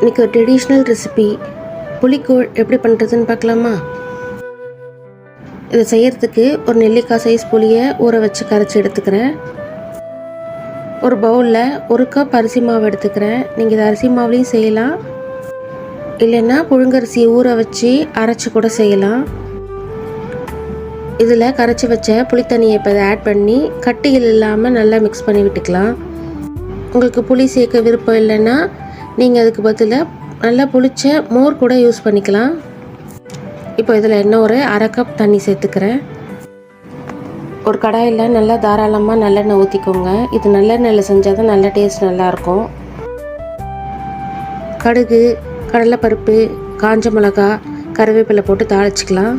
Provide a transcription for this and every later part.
இன்றைக்கி ஒரு traditional recipe புளிக்கூழ் எப்படி பண்ணுறதுன்னு பார்க்கலாமா? இதை செய்கிறதுக்கு ஒரு நெல்லிக்காய் சைஸ் புளியை ஊற வச்சு கரைச்சி எடுத்துக்கிறேன். ஒரு பவுலில் ஒரு கப் அரிசி மாவு எடுத்துக்கிறேன். நீங்கள் இதை அரிசி மாவுலேயும் செய்யலாம். இல்லைன்னா புழுங்கரிசியை ஊற வச்சு அரைச்சி கூட செய்யலாம். இதில் கரைச்சி வச்ச புளித்தண்ணியை இப்போ இதை ஆட் பண்ணி கட்டிகள் இல்லாமல் நல்லா மிக்ஸ் பண்ணி விட்டுக்கலாம். உங்களுக்கு புளி சேர்க்க விருப்பம் இல்லைன்னா நீங்கள் அதுக்கு பதிலாக நல்லா புளிச்ச மோர் கூட யூஸ் பண்ணிக்கலாம். இப்போ இதில் இன்னும் ஒரு அரை கப் தண்ணி சேர்த்துக்கிறேன். ஒரு கடாயில் நல்லா தாராளமாக நல்லெண்ணெய் ஊற்றிக்கோங்க இது நல்லெண்ணெயில் செஞ்சால் தான் நல்ல டேஸ்ட் நல்லாயிருக்கும் கடுகு கடலைப்பருப்பு காஞ்ச மிளகா கருவேப்பிலை போட்டு தாளிச்சிக்கலாம்.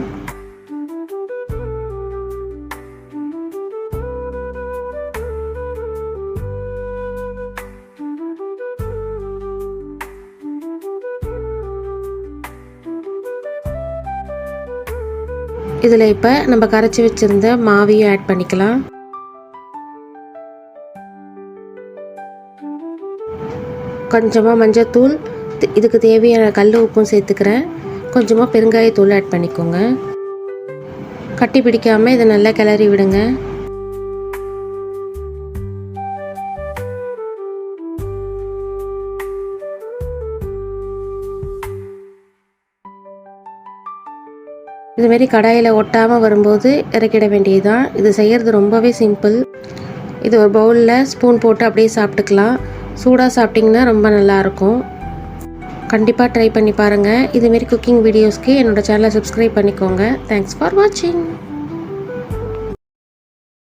இதில் இப்போ நம்ம கரைச்சி வச்சுருந்த மாவையும் ஆட் பண்ணிக்கலாம். கொஞ்சமாக மஞ்சத்தூள் இதுக்கு தேவையான கல் உப்பும் சேர்த்துக்கிறேன். கொஞ்சமாக பெருங்காயத்தூள் ஆட் பண்ணிக்கோங்க. கட்டி பிடிக்காமல் இதை நல்லா கிளறி விடுங்க. இதுமாரி கடாயில் ஒட்டாமல் வரும்போது இறக்கிட வேண்டியதுதான். இது செய்கிறது ரொம்பவே சிம்பிள் இது ஒரு பவுலில் ஸ்பூன் போட்டு அப்படியே சாப்பிட்டுக்கலாம். சூடாக சாப்பிட்டிங்கன்னா ரொம்ப நல்லாயிருக்கும். கண்டிப்பாக ட்ரை பண்ணி பாருங்கள் இதுமாரி குக்கிங் வீடியோஸ்க்கு என்னோடய சேனலை சப்ஸ்கிரைப் பண்ணிக்கோங்க. தேங்க்ஸ் ஃபார் வாட்சிங்